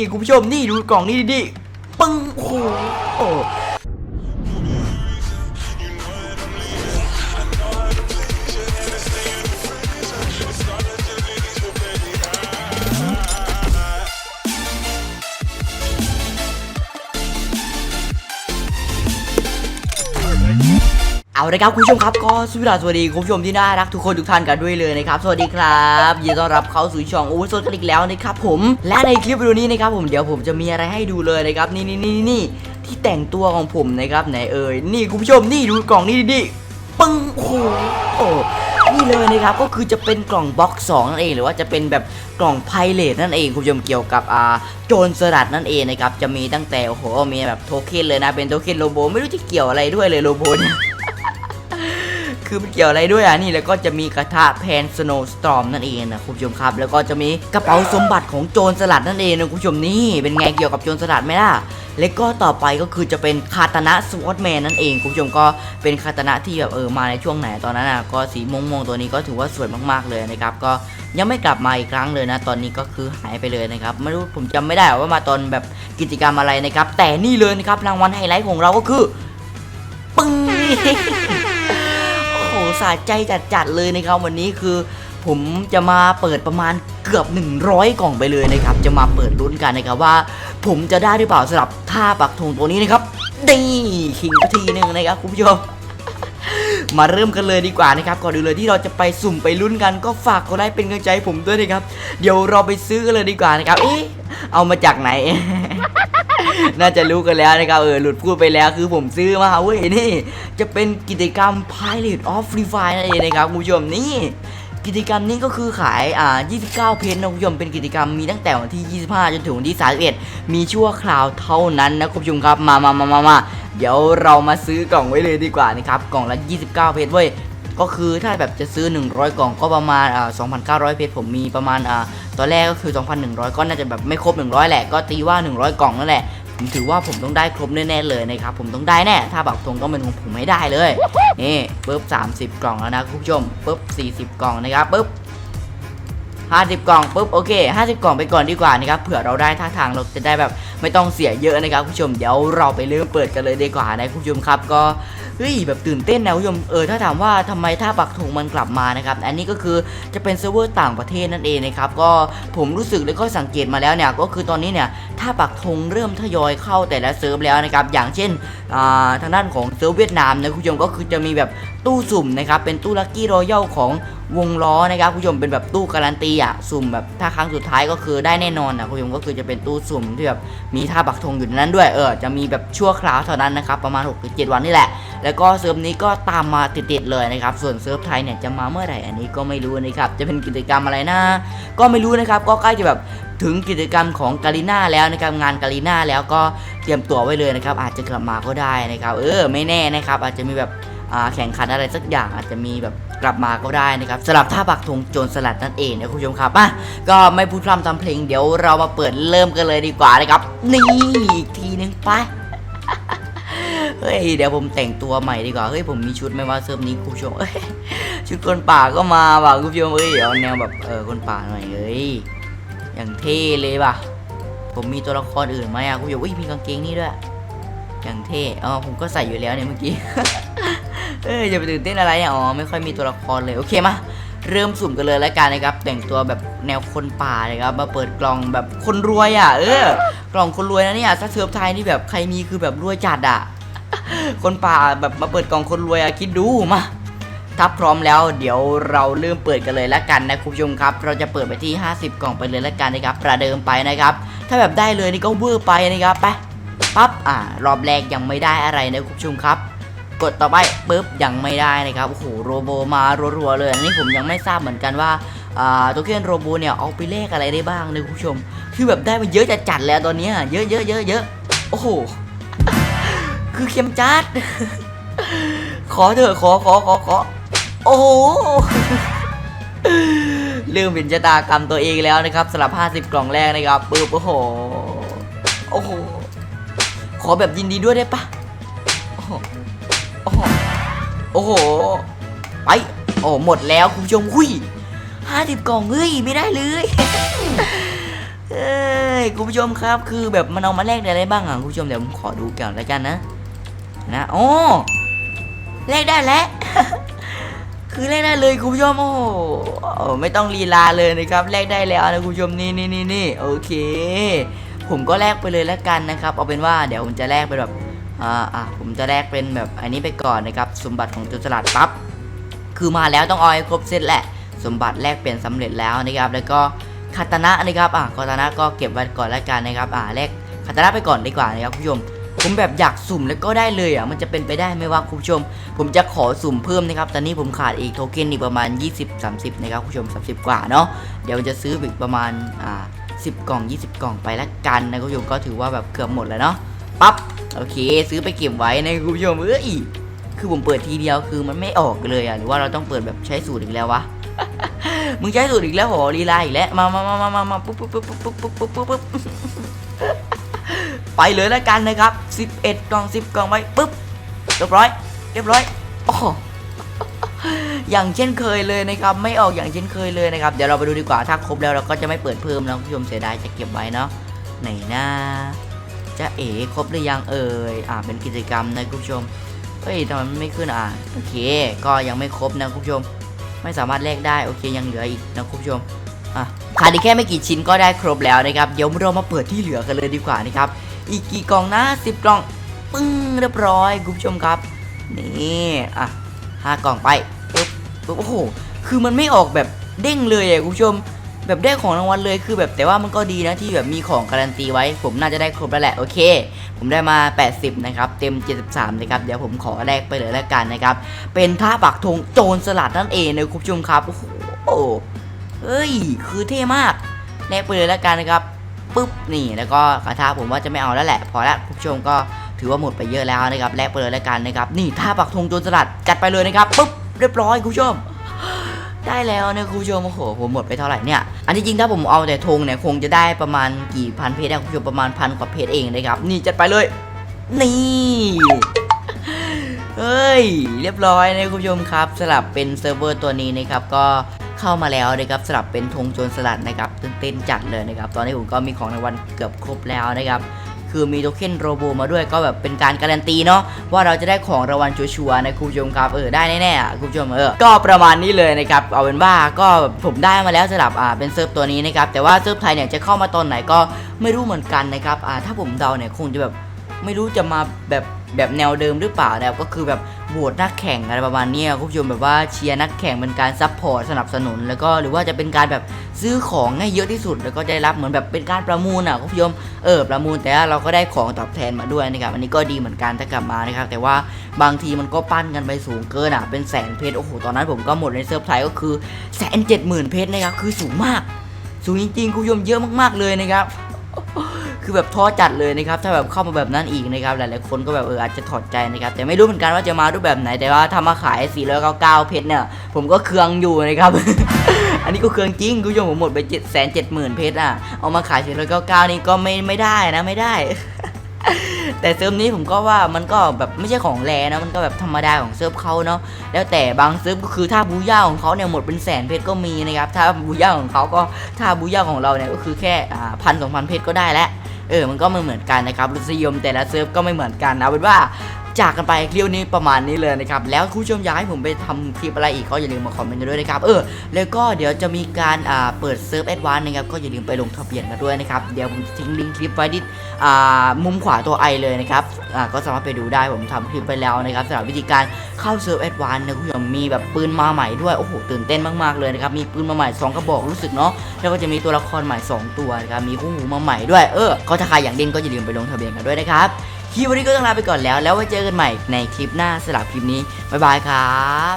นี่คุณผู้ชมนี่ดูกล่องนี่ดิปึ้งโอ้โห เอาละครับคุณผู้ชมครับก็สวัสดีคุณผู้ชมที่น่ารักทุกคนทุกท่านกันด้วยเลยนะครับสวัสดีครับยินดีต้อนรับเข้าสู่ช่องโอเวอร์โซนกันอีกแล้วนะครับผมและในคลิปวิดีโอนี้นะครับผมเดี๋ยวผมจะมีอะไรให้ดูเลยนะครับนี่นี่นี่นี่ที่แต่งตัวของผมนะครับไหนเอ่ยนี่คุณผู้ชมนี่ดูกล่องนี้ดิปึ้งโอ้โหนี่เลยนะครับก็คือจะเป็นกล่องบล็อกสองนั่นเองหรือว่าจะเป็นแบบกล่องไพเรตนั่นเองคุณผู้ชมเกี่ยวกับอ่าโจรสลัดนั่นเองนะครับจะมีตั้งแต่โอ้โหมีแบบโทเค็นเลยนะเป็นโทเค็นโลโบไม่รู้จะเกี่ยวอะไรด้วยเลยโลโบเนี่ย คือมันเกี่ยวอะไรด้วยอะนี่แล้วก็จะมีกระทะแพนสโนว์สตรอมนั่นเองนะคุณผู้ชมครับ แล้วก็จะมีกระเป๋าสมบัติของโจรสลัดนั่นเองนะคุณผู้ชมนี่เป็นไงเกี่ยวกับโจรสลัดไหมล่ะแล้วก็ต่อไปก็คือจะเป็นคาตานะสวอตแมนนั่นเองคุณผู้ชมก็เป็นคาตานะที่แบบเออมาในช่วงไหนตอนนั้นอะก็สีม่วงๆตัวนี้ก็ถือว่าสวยมากๆเลยนะครับก็ยังไม่กลับมาอีกครั้งเลยนะ ตอนนี้ก็คือหายไปเลยนะครับไม่รู้ผมจำไม่ได้ว่ามาตอนแบบกิจกรรมอะไรนะครับ แต่นี่เลยนะครับรางวัลไฮไลท์ของเราก็คือปึ้งโอ้โห สะใจจัดๆเลยนะครับวันนี้คือ ผมจะมาเปิดประมาณเกือบ 100 กล่องไปเลยนะครับ จะมาเปิดลุ้นกันนะครับว่า ผมจะได้หรือเปล่าสำหรับท่าปักธงตัวนี้นะครับนี่คิงทีหนึ่งนะครับคุณผู้ชมมาเริ่มกันเลยดีกว่านะครับก่อนอื่นเลยที่เราจะไปสุ่มไปลุ้นกันก็ฝากกดไลค์เป็นกำลังใจผมด้วยนะครับ เดี๋ยวเราไปซื้อกันเลยดีกว่านะครับเอ๊ะเอามาจากไหน น่าจะรู้กันแล้วนะครับเออหลุดพูดไปแล้วคือผมซื้อมาเว้ยนี่ จะเป็นกิจกรรม Pilot of Free Fire นั่นเองนะครับคุณผู้ชมนี่กิจกรรมนี้ก็คือขาย อ่า 29 เพนนะคุณผู้ชม เป็นกิจกรรมมีตั้งแต่วันที่ 25 จนถึงวันที่ 31 มีชั่วคราวเท่านั้นนะคุณผู้ชมครับ มามามามามาเดี๋ยวเรามาซื้อกล่องไว้เลยดีกว่านะครับ กล่องละ 29 เพชรเว้ย ก็คือถ้าแบบจะซื้อ 100 กล่องก็ประมาณ อ่า 2,900 เพชรผมมีประมาณ อ่า ตอนแรกก็คือ 2,100 ก็น่าจะแบบไม่ครบ 100 แหละ ก็ตีว่า 100 กล่องนั่นแหละ ผมถือว่าผมต้องได้ครบแน่ๆเลยนะครับ ผมต้องได้แน่ ถ้าบักทงต้องเป็นของผมให้ได้เลย นี่ปุ๊บ30 กล่องแล้วนะคุณผู้ชมปุ๊บ40 กล่องนะครับปุ๊บ50 กล่องปุ๊บโอเค 50 กล่องไปก่อนดีกว่านะครับเผื่อเราได้ท่าทางเราจะได้แบบไม่ต้องเสียเยอะนะครับคุณผู้ชมเดี๋ยวเราไปเริ่มเปิดกันเลยดีกว่านะคุณผู้ชมครับก็เฮ้ยแบบตื่นเต้นนะคุณผู้ชมเออถ้าถามว่าทำไมท่าปักธงมันกลับมานะครับอันนี้ก็คือจะเป็นเซิร์ฟเวอร์ต่างประเทศนั่นเองนะครับก็ผมรู้สึกแล้วก็สังเกตมาแล้วเนี่ยก็คือตอนนี้เนี่ยท่าปักธงเริ่มทยอยเข้าแต่ละเซิร์ฟแล้วนะครับอย่างเช่นาทางด้านของเซิร์ฟเวียดนามนะคุณผู้ชมก็คือจะมีแบบตู้สุ่มนะครับเป็นตู้ลัคกี้รอยัลของวงล้อนะครับคุณผู้ชมเป็นแบบตู้การันตีอะสุ่มแบบถ้าครั้งสุดท้ายก็คือได้แน่นอนนะคุณผู้ชมก็คือจะเป็นตู้สุ่มที่แบบมีท่าปักธงอยู่นนั้นด้วยเออจะมีแบบชั่วคราวเท่านั้นนะครับประมาณ6-7วันนี่แหละ แล้วก็เซิร์ฟนี้ก็ตามมาติดๆเลยนะครับส่วนเซิร์ฟไทยเนี่ยจะมาเมื่อไหร่อันนี้ก็ไม่รู้นะครับจะเป็นกิจกรรมอะไรนะ ก็ไม่รู้นะครับก็ใกล้จะแบบ ถึงกิจกรรมของกาลิน่าแล้วนะครับงานกาลิน่าแล้วก็เตรียมตัวไว้เลยนะครับอาจจะกลับมาก็ได้นะครับเออไม่แน่นะครับอาจจะมีแบบแข่งขันอะไรสักอย่างอาจจะมีแบบกลับมาก็ได้นะครับสำหรับท่าปักธงโจรสลัดนั่นเองนะคุณผู้ชมครับอะก็ไม่พูดพร่ำทำเพลงเดี๋ยวเรามาเปิดเริ่มกันเลยดีกว่านะครับ นี่อีกทีนึงไปเฮ้ยเดี๋ยวผมแต่งตัวใหม่ดีกว่าเฮ้ยผมมีชุดไม่ว่าเซิร์ฟนี้คุณผู้ชมชุดคนป่าก็มาว่ะคุณผู้ชมเอ้ยเอาแนวแบบเออคนป่าหน่อยเอ้ย อย่างเท่เลยป่ะ ผมมีตัวละครอื่นไหมอะคุณผู้ชมอุ้ยมีกางเกงนี่ด้วย อย่างเท่อ๋อผมก็ใส่อยู่แล้วเนี่ยเมื่อกี้ เอ้ยจะไปตื่นเต้นอะไรเนี่ยอ๋อไม่ค่อยมีตัวละครเลยโอเคมาเริ่มสุ่มกันเลยแล้วกันนะครับ แต่งตัวแบบแนวคนป่าเลยครับ มาเปิดกล่องแบบคนรวยอะ เออ กล่องคนรวยนะเนี่ยถ้าเซิร์ฟไทยนี่แบบใครมีคือแบบรวยจัดอะ คนป่าแบบมาเปิดกล่องคนรวยอะคิดดูมา ถ้าพร้อมแล้วเดี๋ยวเราเริ่มเปิดกันเลยล้วกันนะคุณผู้ชมครับ เราจะเปิดไปที่ 50 กล่องไปเลยล้วกันนะครับ ประเดิมไปนะครับ ถ้าแบบได้เลยนี่ก็เวอร์ไปนะครับไปปั๊บอ่ารอบแรกยังไม่ได้อะไรนะคุณผู้ชมครับ กดต่อไปปุ๊บยังไม่ได้นะครับโอ้โหโรโบมารัวๆเลยอันนี้ผมยังไม่ทราบเหมือนกันว่าอ่าตัวเคนโรโบเนี่ยเอาไปเลขอะไรได้บ้างนะคุณผู้ชม คือแบบได้มาเยอะจัดจัดแล้วตอนนี้เยอะเยอะเยอะเยอะโอ้โหคือเข็มจัดขอเถอะขอขอขอขอ โอ้โหลืมเป็นชะตากรรมตัวเองแล้วนะครับสำหรับ50 กล่องแรกนะครับปึ๊บโอ้โหโอ้โหขอแบบยินดีด้วยได้ปะโอ้โหโอ้โหโอ้โหไปโอ้หมดแล้วคุณผู้ชมหุยห้าสิบกล่องเฮ้ยไม่ได้เลยเอ้ยคุณผู้ชมครับคือแบบมันเอามาแลกได้อะไรบ้างอะคุณผู้ชมเดี๋ยวผมขอดูก่อนแล้วกันนะนะโอ้แลกได้แล้ว คือแลกได้เลยคุณผู้ชมโอ้โหไม่ต้องลีลาเลยนะครับแลกได้แล้วนะคุณผู้ชมนี่นี่นี่นี่โอเค ผมก็แลกไปเลยแล้วกันนะครับ เอาเป็นว่าเดี๋ยวผมจะแลกเป็นแบบอ่าอะผมจะแลกเป็นแบบอันนี้ไปก่อนนะครับ สมบัติของโจรสลัดปั๊บคือมาแล้วต้องเอาให้ครบเซตแหละ สมบัติแลกเปลี่ยนสำเร็จแล้วนะครับ แล้วก็คาตานะนะครับอะคาตานะก็เก็บไว้ก่อนแล้วกันนะครับอ่าแลกคาตานะไปก่อนดีกว่านะครับคุณผู้ชม ผมแบบอยากสุ่มแล้วก็ได้เลยอะมันจะเป็นไปได้ไหมว่าคุณผู้ชม ผมจะขอสุ่มเพิ่มนะครับ ตอนนี้ผมขาดอีกโทเค็นอีกประมาณ 20-30 นะครับคุณผู้ชม 30 กว่าเนาะเดี๋ยวจะซื้ออีกประมาณอ่า10 กล่อง 20 กล่องไปละกันนะคุณผู้ชมก็ถือว่าแบบเกือบหมดแล้วเนาะปั๊บโอเค ซื้อไปเก็บไว้นะคุณผู้ชมเอ้ยคือผมเปิดทีเดียวคือมันไม่ออกเลยอะหรือว่าเราต้องเปิดแบบใช้สูตรอีกแล้ววะมึงใช้สูตรอีกแล้วหรอรีลาอีกแล้วมามามามามาปุ๊บปุ๊บปุ๊บปุ๊บปุ๊บปุ๊บปุ๊บ ไปเลยแล้วกันนะครับ 11 กล่อง 10 กล่องไว้ปุ๊บเรียบร้อย เรียบร้อยโอ้อย่างเช่นเคยเลยนะครับไม่ออกอย่างเช่นเคยเลยนะครับเดี๋ยวเราไปดูดีกว่าถ้าครบแล้วเราก็จะไม่เปิดเพิ่มแล้วคุณผู้ชมเสียดายจะเก็บไว้เนาะไหนนะจะเอ๋ครบหรือยังเอ่ยอ่าเป็นกิจกรรมนะคุณผู้ชมเฮ้ยทำไมมันไม่ขึ้นอะโอเค ก็ยังไม่ครบนะคุณผู้ชม ไม่สามารถแลกได้โอเคยังเหลืออีกนะคุณผู้ชมอะขาดอีกแค่ไม่กี่ชิ้นก็ได้ครบแล้วนะครับเดี๋ยวเรามาเปิดที่เหลือกันเลยดีกว่านะครับ อีกกี่กล่องนะ10กล่องปึ้งเรียบร้อยคุณผู้ชมครับ นี่อะห้ากล่องไปปุ๊บปุ๊บโอ้โหคือมันไม่ออกแบบเด้งเลยอะคุณผู้ชมแบบได้ของรางวัลเลยคือแบบแต่ว่ามันก็ดีนะที่แบบมีของการันตีไว้ ผมน่าจะได้ครบแล้วแหละโอเค ผมได้มา 80 นะครับ เต็ม 73นะครับเดี๋ยวผมขอแลกไปเลยแล้วกันนะครับ เป็นท่าปักธงโจรสลัดนั่นเองนะคุณผู้ชมครับโอ้โหเฮ้ย คือเท่มากแลกไปเลยแล้วกันนะครับ ปุ๊บนี่แล้วก็คาถาผมว่าจะไม่เอาแล้วแหละ พอละคุณผู้ชมก็ถือว่าหมดไปเยอะแล้วนะครับแลกไปเลยแล้วกันนะครับ นี่ท่าปักธงโจรสลัดจัดไปเลยนะครับปุ๊บเรียบร้อยคุณผู้ชม ได้แล้วนะคุณผู้ชมโอ้โหผมหมดไปเท่าไหร่เนี่ยอันที่จริงถ้าผมเอาแต่ธงเนี่ยคงจะได้ประมาณกี่พันเพชรนะคุณผู้ชมประมาณพันกว่าเพชรเองนะครับนี่จัดไปเลย นี่เฮ้ย เรียบร้อยนะคุณผู้ชมครับสลับเป็นเซิร์ฟเวอร์ตัวนี้นะครับ ก็ เข้ามาแล้วนะครับสลับเป็นธงโจรสลัดนะครับตื่นเต้นจัดเลยนะครับตอนนี้ผมก็มีของรางวัลเกือบครบแล้วนะครับคือมีโทเค็นโรโบมาด้วยก็แบบเป็นการการันตีเนาะว่าเราจะได้ของรางวัลชัวร์ๆนะคุณผู้ชมครับเออได้แน่ๆคุณผู้ชมเออก็ประมาณนี้เลยนะครับเอาเป็นว่าก็ผมได้มาแล้วสลับอ่าเป็นเซิร์ฟตัวนี้นะครับแต่ว่าเซิร์ฟไทยเนี่ยจะเข้ามาตอนไหนก็ไม่รู้เหมือนกันนะครับอ่าถ้าผมเดาเนี่ยคงจะแบบไม่รู้จะมาแบบแบบแนวเดิมหรือเปล่านะครับก็คือแบบ โหวตนักแข่งอะไรประมาณนี้คุณผู้ชมแบบว่าเชียร์นักแข่งเป็นการซัพพอร์ตสนับสนุน แล้วก็หรือว่าจะเป็นการแบบซื้อของให้เยอะที่สุด แล้วก็ได้รับเหมือนแบบเป็นการประมูลอะคุณผู้ชมเออประมูลแต่เราก็ได้ของตอบแทนมาด้วยนะครับอันนี้ก็ดีเหมือนกันถ้ากลับมานะครับแต่ว่าบางทีมันก็ปั้นกันไปสูงเกินอะเป็นแสนเพชรโอ้โหตอนนั้นผมก็หมดในเซิร์ฟไทยก็คือแสนเจ็ดหมื่นเพชรนะครับคือสูงมาก สูงจริงๆคุณผู้ชมเยอะมากๆเลยนะครับ คือแบบท้อจัดเลยนะครับถ้าแบบเข้ามาแบบนั้นอีกนะครับหลายๆคนก็แบบเอออาจจะถอดใจนะครับแต่ไม่รู้เหมือนกันว่าจะมารูปแบบไหนแต่ว่าถ้ามาขาย499เพชรเนี่ยผมก็เคืองอยู่นะครับ อันนี้ก็เคืองจริงคุณผู้ชมผมหมดไป7 7 0 0 0เพชรอะเอามาขาย499นี่ก็ไม่ไม่ได้นะไม่ได้แต่เซิร์ฟนี้ผมก็ว่ามันก็แบบไม่ใช่ของแรนะมันก็แบบธรรมดาของเซิร์ฟเขาเนาะแล้วแต่บางเซิร์ฟก็คือถ้าบูย่าของเขาเนี่ยหมดเป็นแสนเพชรก็มีนะครับถ้าบูย่าของเขาก็ถ้าบูย่าของเราเนี่ยก็คือแค่พันสองพันเพชรก็ได้แล้ว เออมันก็ไม่เหมือนกันนะครับรสนิยมแต่ละเซิร์ฟก็ไม่เหมือนกันเอาเป็นว่า จากกันไปคลิปนี้ประมาณนี้เลยนะครับ แล้วคุณผู้ชมอยากให้ผมไปทำคลิปอะไรอีกก็อย่าลืมมาคอมเมนต์กันด้วยนะครับ เออ แล้วก็เดี๋ยวจะมีการอ่าเปิดเซิร์ฟแอดวานนะครับ ก็อย่าลืมไปลงทะเบียนกันด้วยนะครับ เดี๋ยวผมทิ้งลิงก์คลิปไว้ที่อ่ามุมขวาตัวไอเลยนะครับ อ่า ก็สามารถไปดูได้ ผมทำคลิปไปแล้วนะครับสำหรับวิธีการเข้าเซิร์ฟแอดวานนะคุณผู้ชม มีแบบปืนมาใหม่ด้วย โอ้โห ตื่นเต้นมากๆเลยนะครับ มีปืนมาใหม่สองกระบอกรู้สึกเนาะ แล้วก็จะมีตัวละครใหม่ 2 ตัวนะครับ มีคู่หูมาใหม่ด้วย เออ ก็ถ้าใครอยากเล่นก็อย่าลืมไปลงทะเบียนกันด้วยนะครับ คลิปวันนี้ก็ต้องลาไปก่อนแล้ว แล้วไว้เจอกันใหม่ในคลิปหน้าสำหรับคลิปนี้บ๊ายบายครับ